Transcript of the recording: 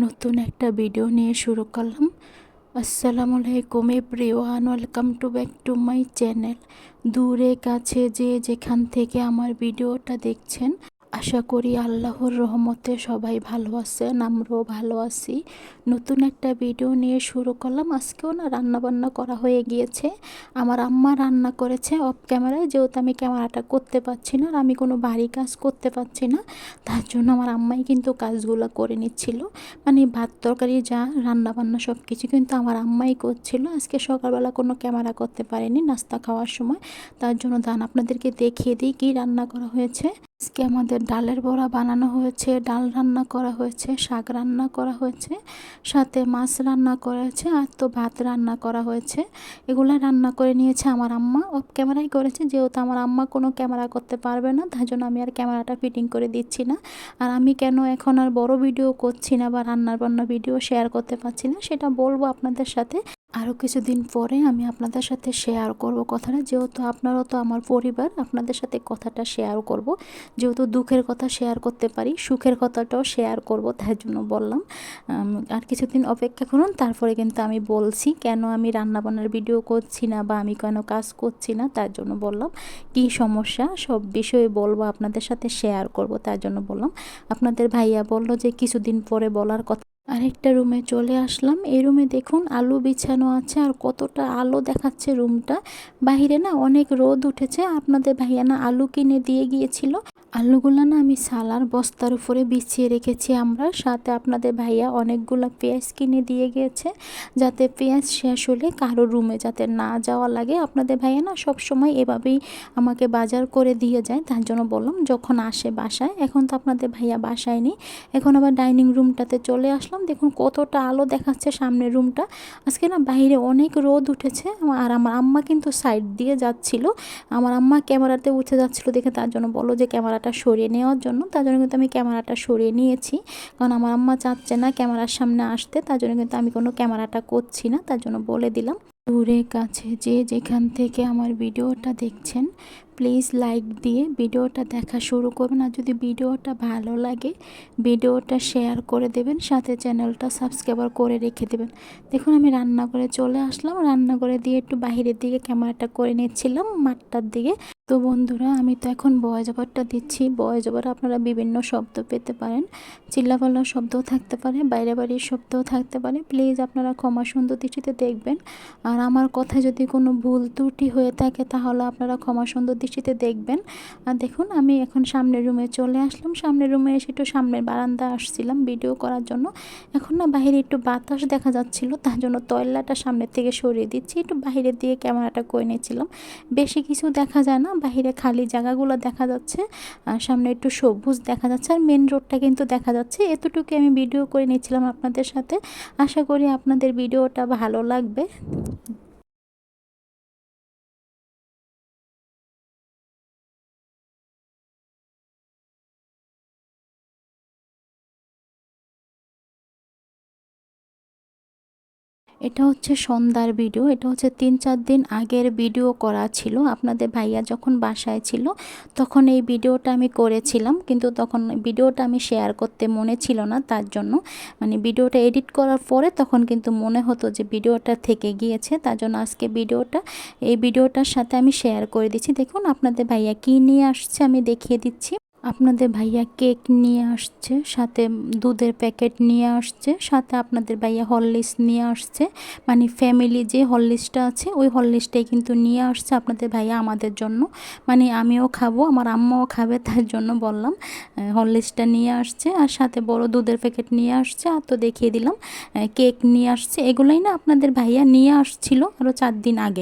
নতুন একটা ভিডিও নিয়ে শুরু করলাম। আসসালামু আলাইকুম everyone welcome to back to my channel দূরে কাছে যে যেখান থেকে আমার ভিডিওটা দেখছেন আশা করি আল্লাহর রহমতে সবাই ভালো আছেন আমরাও ভালো আছি। নতুন একটা ভিডিও নিয়ে শুরু করলাম। আজকেও না রান্না বান্না করা হয়ে গিয়েছে। আমার আম্মা রান্না করেছে অফ ক্যামেরায় যেহেতু আমি ক্যামেরাটা করতে পারছি না আর আমি কোনো বাড়ি কাজ করতে পারছি না, তার জন্য আমার আম্মাই কিন্তু কাজগুলো করে নিচ্ছিল। মানে ভাত, তরকারি, যা রান্না বান্না সব কিছু কিন্তু আমার আম্মাই করছিল। আজকে সকালবেলা কোনো ক্যামেরা করতে পারেনি নাস্তা খাওয়ার সময়। তার জন্য দান আপনাদেরকে দেখিয়ে দিই কী রান্না করা হয়েছে। আজকে আমাদের ডালের বড়া বানানো হয়েছে, ডাল রান্না করা হয়েছে, শাক রান্না করা হয়েছে, সাথে মাছ রান্না করা হয়েছে, আর তো ভাত রান্না করা হয়েছে। এগুলো রান্না করে নিয়েছে আমার আম্মা। অফ ক্যামেরাই করেছে, যেহেতু আমার আম্মা কোনো ক্যামেরা করতে পারবে না তার জন্য আমি আর ক্যামেরাটা ফিটিং করে দিচ্ছি না। আর আমি কেন এখন আর বড় ভিডিও করছি না বা রান্নার বান্না ভিডিও শেয়ার করতে পারছি না, সেটা বলব আপনাদের সাথে। আরও কিছুদিন পরে আমি আপনাদের সাথে শেয়ার করব কথাটা। যেহেতু আপনারাও তো আমার পরিবার, আপনাদের সাথে কথাটা শেয়ার করব। যেহেতু দুঃখের কথা শেয়ার করতে পারি, সুখের কথাটাও শেয়ার করব, তার জন্য বললাম। আর কিছুদিন অপেক্ষা করুন, তারপরে কিন্তু আমি বলছি কেন আমি রান্নাবান্নার ভিডিও করছি না বা আমি কেন কাজ করছি না, তার জন্য বললাম। কি সমস্যা, সব বিষয়ে বলব, আপনাদের সাথে শেয়ার করব, তার জন্য বললাম। আপনাদের ভাইয়া বলল যে কিছুদিন পরে বলার কথা আরেকটা রুমে চলে আসলাম। এই রুমে দেখুন আলু বিছানো আছে আর কতটা আলো দেখাচ্ছে রুমটা। বাহিরে না অনেক রোদ উঠেছে। আপনাদের ভাইয়া না আলু কিনে দিয়ে গিয়েছিল। আলুগুলো না আমি সালার বস্তার উপরে বিছিয়ে রেখেছি আমরা। সাথে আপনাদের ভাইয়া অনেকগুলো পেঁয়াজ কিনে দিয়ে গিয়েছে। যাতে পেঁয়াজ শেষ হলে কারও রুমে যাতে না যাওয়া লাগে। আপনাদের ভাইয়া না সব সময় এভাবেই আমাকে বাজার করে দিয়ে যায়। তার জন্য বললাম, যখন আসে বাসায়। এখন তো আপনাদের ভাইয়া বাসায় এখন আবার ডাইনিং রুমটাতে চলে আসলাম। দেখুন কতটা আলো দেখাচ্ছে সামনের রুমটা। আজকে না বাইরে অনেক রোদ উঠেছে আর আমার আম্মা কিন্তু সাইড দিয়ে যাচ্ছিল। আমার আম্মা ক্যামেরাতে উঠে যাচ্ছিল দেখে তার জন্য বলো যে ক্যামেরাটা সরিয়ে নেওয়ার জন্য। তার জন্য কিন্তু আমি ক্যামেরাটা সরিয়ে নিয়েছি। কারণ আমার আম্মা চাচ্ছে না ক্যামেরার সামনে আসতে। তার জন্য কিন্তু আমি কোনো ক্যামেরাটা করছি না। তার জন্য বলে দিলাম। দূরে কাছে যে যেখান থেকে আমার ভিডিওটা দেখছেন প্লিজ লাইক দিয়ে ভিডিওটা দেখা শুরু করবেন আর যদি ভিডিওটা ভালো লাগে, ভিডিওটা শেয়ার করে দেবেন, সাথে চ্যানেলটা সাবস্ক্রাইবার করে রেখে দেবেন। দেখুন, আমি রান্না করে চলে আসলাম। রান্না করে দিয়ে একটু বাহিরের দিকে ক্যামেরাটা করে নিচ্ছিলাম, মাঠটার দিকে। তো বন্ধুরা, আমি তো এখন বয় জবারটা দিচ্ছি। বয় জবার আপনারা বিভিন্ন শব্দ পেতে পারেন। চিল্লাপাল্লার শব্দও থাকতে পারে, বাইরে বাড়ির শব্দও থাকতে পারে। প্লিজ আপনারা ক্ষমা সুন্দর দৃষ্টিতে দেখবেন। আর আমার কথা যদি কোনো ভুল ত্রুটি হয়ে থাকে, তাহলে আপনারা ক্ষমা সুন্দর দৃষ্টিতে দেখবেন। দেখুন, আমি এখন সামনের রুমে চলে আসলাম। সামনের রুমে এসে একটু সামনের বারান্দা আসছিলাম ভিডিও করার জন্য। এখন না বাইরে একটু বাতাস দেখা যাচ্ছিল, তার জন্য তয়লাটা সামনের থেকে সরিয়ে দিচ্ছি। একটু বাইরের দিয়ে ক্যামেরাটা করে নিয়েছিলাম। বেশি কিছু দেখা যায় না, বাহিরে খালি জায়গাগুলো দেখা যাচ্ছে। সামনে একটু সবুজ দেখা যাচ্ছে। আর মেন রোডটা কিন্তু দেখা যাচ্ছে। এতটুকু আমি ভিডিও করে নিয়েছিলাম আপনাদের সাথে। আশা করি আপনাদের ভিডিওটা ভালো লাগবে। এটা হচ্ছে সন্ধ্যার ভিডিও এটা হচ্ছে তিন চার দিন আগের ভিডিও করা ছিল। আপনাদের ভাইয়া যখন বাসায় ছিল, তখন এই ভিডিওটা আমি করেছিলাম, কিন্তু তখন ভিডিওটা আমি শেয়ার করতে মনে ছিল না তার জন্য। মানে ভিডিওটা এডিট করার পরে তখন কিন্তু মনে হতো যে ভিডিওটা থেকে গিয়েছে, তার জন্য আজকে ভিডিওটা এই ভিডিওটার সাথে আমি শেয়ার করে দিচ্ছি। দেখুন, আপনাদের ভাইয়া কী নিয়ে আসছে আমি দেখিয়ে দিচ্ছি। আপনাদের ভাইয়া কেক নিয়ে আসছে, সাথে দুধের প্যাকেট নিয়ে আসছে, সাথে আপনাদের ভাইয়া হরলিক্স নিয়ে আসছে। মানে ফ্যামিলি যে হরলিক্সটা আছে, ওই হরলিক্সটাই কিন্তু নিয়ে আসছে আপনাদের ভাইয়া আমাদের জন্য। মানে আমিও খাব, আমার আম্মাও খাবে, তার জন্য বললাম। হরলিক্সটা নিয়ে আসছে আর সাথে বড় দুধের প্যাকেট নিয়ে আসছে, আর তো দেখিয়ে দিলাম। কেক নিয়ে আসছে, এগুলোই না আপনাদের ভাইয়া নিয়ে আসছিল আরও চার দিন আগে।